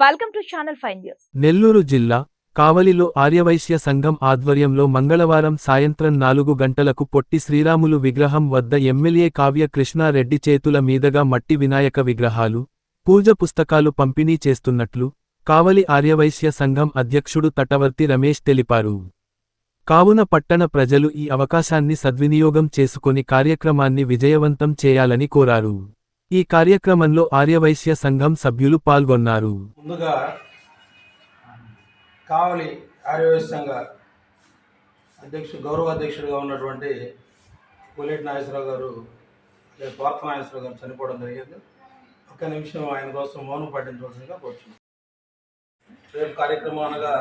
Welcome to channel Nellore జిల్లా కావలిలో ఆర్యవైశ్య సంఘం ఆధ్వర్యంలో మంగళవారం సాయంత్రం నాలుగు గంటలకు పొట్టి శ్రీరాములు విగ్రహం వద్ద ఎమ్మెల్యే కావ్య కృష్ణారెడ్డి చేతుల మీదుగా మట్టి వినాయక విగ్రహాలు పూజ పుస్తకాలు పంపిణీ చేస్తున్నట్లు కావలి ఆర్యవైశ్య సంఘం అధ్యక్షుడు తటవర్తి రమేష్ తెలిపారు. కావున పట్టణ ప్రజలు ఈ అవకాశాన్ని సద్వినియోగం చేసుకొని కార్యక్రమాన్ని విజయవంతం చేయాలని కోరారు. ఈ కార్యక్రమంలో ఆర్యవైశ్య సంఘం సభ్యులు పాల్గొన్నారు. ముందుగా కావలి ఆర్యవైశ్య సంఘ అధ్యక్షుడు గౌరవ అధ్యక్షుడిగా ఉన్నటువంటి కోలేటి నాగేశ్వరరావు గారు లేదా భారత నాగేశ్వరరావు గారు చనిపోవడం జరిగింది. ఒక్క నిమిషం ఆయన కోసం మౌనం పాటించవలసిందిగా కోరుచున్నాం. రేపు కార్యక్రమం అనగా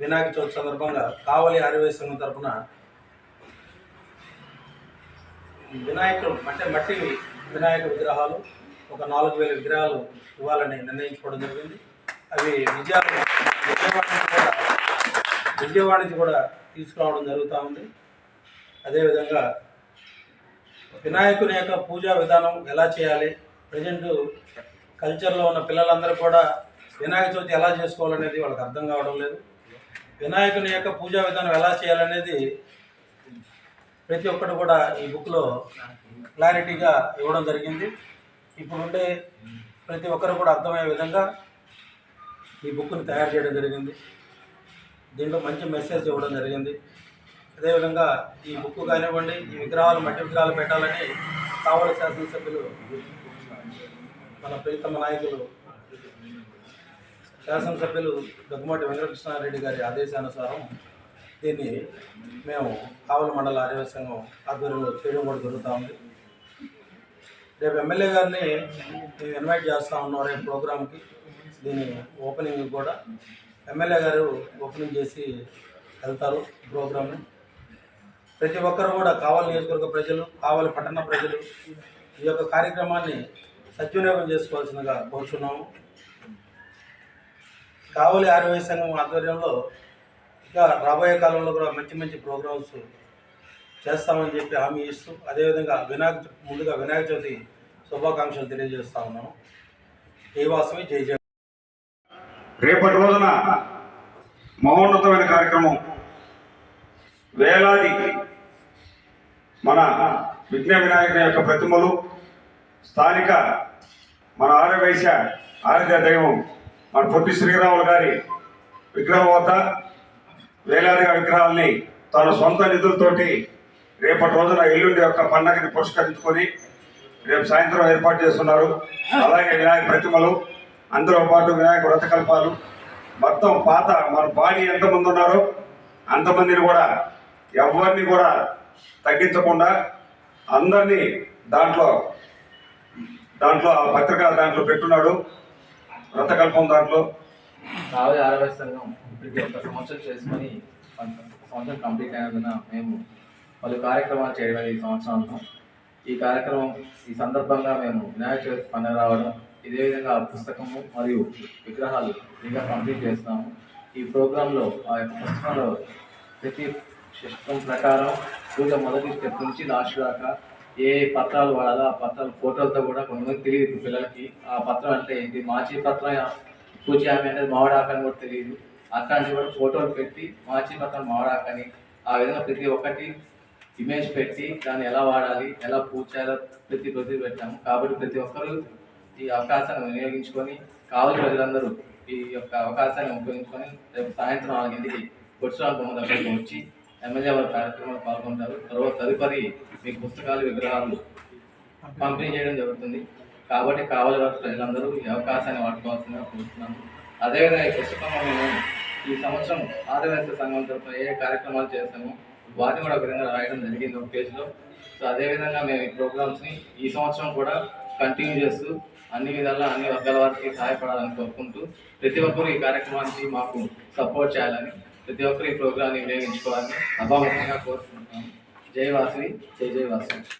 వినాయక చవితి సందర్భంగా కావలి ఆర్యవైశ్య సంఘం తరఫున వినాయకుడు అంటే మట్టి వినాయక విగ్రహాలు ఒక నాలుగు వేల విగ్రహాలు ఇవ్వాలని నిర్ణయించుకోవడం జరిగింది. అవి విజయవాడ కూడా విజయవాడ నుంచి కూడా తీసుకురావడం జరుగుతూ ఉంది. అదేవిధంగా వినాయకుని యొక్క పూజా విధానం ఎలా చేయాలి? ప్రజెంట్ కల్చర్లో ఉన్న పిల్లలందరూ కూడా వినాయక చవితి ఎలా చేసుకోవాలనేది వాళ్ళకి అర్థం కావడం లేదు. వినాయకుని యొక్క పూజా విధానం ఎలా చేయాలనేది ప్రతి ఒక్కటి కూడా ఈ బుక్లో క్లారిటీగా ఇవ్వడం జరిగింది. ఇప్పుడుండే ప్రతి ఒక్కరు కూడా అర్థమయ్యే విధంగా ఈ బుక్ని తయారు చేయడం జరిగింది. దీంట్లో మంచి మెసేజ్ ఇవ్వడం జరిగింది. అదేవిధంగా ఈ బుక్ కానివ్వండి ఈ విగ్రహాలు మట్టి విగ్రహాలు పెట్టాలని కావలి శాసనసభ్యులు మన ప్రీతమ నాయకులు శాసనసభ్యులు దగ్గుమాటి వెంకటకృష్ణారెడ్డి గారి ఆదేశానుసారం దీన్ని మేము కావలి మండల ఆర్యవ సంఘం ఆధ్వర్యంలో చేయడం కూడా జరుగుతూ ఉంది. రేపు ఎమ్మెల్యే గారిని మేము ఇన్వైట్ చేస్తూ ఉన్నాం రేపు ప్రోగ్రామ్కి దీని ఓపెనింగ్ కూడా ఎమ్మెల్యే గారు ఓపెనింగ్ చేసి వెళ్తారు ప్రోగ్రామ్ని ప్రతి ఒక్కరు కూడా కావాలి నియోజకవర్గ ప్రజలు కావలి పట్టణ ప్రజలు ఈ యొక్క కార్యక్రమాన్ని సద్వినియోగం చేసుకోవాల్సిందిగా కోరుచున్నాము. కావలి ఆరోగ్య సంఘం ఆధ్వర్యంలో ఇంకా రాబోయే కాలంలో కూడా మంచి మంచి ప్రోగ్రామ్స్ చేస్తామని చెప్పి హామీ ఇస్తూ అదేవిధంగా వినాయక ముందుగా వినాయక చవితి శుభాకాంక్షలు తెలియజేస్తా ఉన్నాము. ఏ వాసవి? జై జయ రేపటి రోజున మహోన్నతమైన కార్యక్రమం. వేలాది మన విఘ్న వినాయకుని యొక్క ప్రతిమలు స్థానిక మన ఆర్యవైశ్య ఆరాధ్య దైవం మన పొట్టి శ్రీరాములు గారి విగ్రహం వద్ద వేలాదిగా విగ్రహాలని తన సొంత నిధులతోటి రేపటి రోజున ఎల్లుండి యొక్క పండగని పురస్కరించుకొని రేపు సాయంత్రం ఏర్పాటు చేస్తున్నారు. అలాగే వినాయక ప్రతిమలు అందరూ పాటు వినాయక వ్రతకల్పాలు. మొత్తం పాత మన బాడీ ఎంతమంది ఉన్నారో అంతమందిని కూడా ఎవరిని కూడా తగ్గించకుండా అందరినీ దాంట్లో దాంట్లో ఆ పత్రిక దాంట్లో పెట్టున్నాడు. వ్రతకల్పం దాంట్లో. ఆరోగ్య సంఘం సంవత్సరం చేసుకొని సంవత్సరం కంప్లీట్ అయినందున మేము పలు కార్యక్రమాలు చేయడం ఈ సంవత్సరంలో. ఈ కార్యక్రమం ఈ సందర్భంగా మేము వినాయక చవితి పండుగ రావడం ఇదే విధంగా పుస్తకము మరియు విగ్రహాలు ఇంకా కంప్లీట్ చేస్తాము. ఈ ప్రోగ్రాంలో ఆ యొక్క పుస్తకంలో ప్రతి సిస్టమ్ ప్రకారం పూజ మొదటి స్టెప్ నుంచి లాస్ట్ దాకా ఏ పత్రాలు వాడాలో ఆ పత్రాలు ఫోటోలతో కూడా కొంతమంది తెలియదు పిల్లలకి. ఆ పత్రం అంటే ఏంటి? మాచి పత్రం పూజ ఆమె అనేది మామిడాకు అని కూడా తెలియదు. అట్లాంటివి కూడా ఫోటోలు పెట్టి మాచి పత్రం మామిడాకని ఆ విధంగా ప్రతి ఒక్కటి ఇమేజ్ పెట్టి దాన్ని ఎలా వాడాలి ఎలా పూజ ప్రతి ప్రతి పెట్టాము. కాబట్టి ప్రతి ఒక్కరూ ఈ అవకాశాన్ని వినియోగించుకొని కావలి ప్రజలందరూ ఈ యొక్క అవకాశాన్ని ఉపయోగించుకొని రేపు సాయంత్రం నాలుగింటికి కొట్టిరాల బొమ్మ దగ్గరకు వచ్చి ఎమ్మెల్యే వారి కార్యక్రమంలో పాల్గొంటారు. తర్వాత తదుపరి మీకు పుస్తకాలు విగ్రహాలు పంపిణీ చేయడం జరుగుతుంది. కాబట్టి కావాలి వారి ప్రజలందరూ ఈ అవకాశాన్ని వాడుకోవాల్సిందిగా కోరుతున్నాను. అదేవిధంగా ఈ పుస్తకం మేము ఈ సంవత్సరం ఆదివాసీ సంఘం తరఫున ఏ కార్యక్రమాలు చేస్తామో వాటిని కూడా ఒక విధంగా రాయడం జరిగింది ఒక పేజ్లో సో అదేవిధంగా మేము ఈ ప్రోగ్రామ్స్ని ఈ సంవత్సరం కూడా కంటిన్యూ చేస్తూ అన్ని విధాలా అన్ని వర్గాల వారికి సహాయపడాలని కోరుకుంటూ ప్రతి ఒక్కరు ఈ కార్యక్రమానికి మాకు సపోర్ట్ చేయాలని ప్రతి ఒక్కరు ఈ ప్రోగ్రాన్ని వినియోగించుకోవాలని అభావంగా కోరుకుంటున్నాము. జై వాసవి జై జై వాసవి.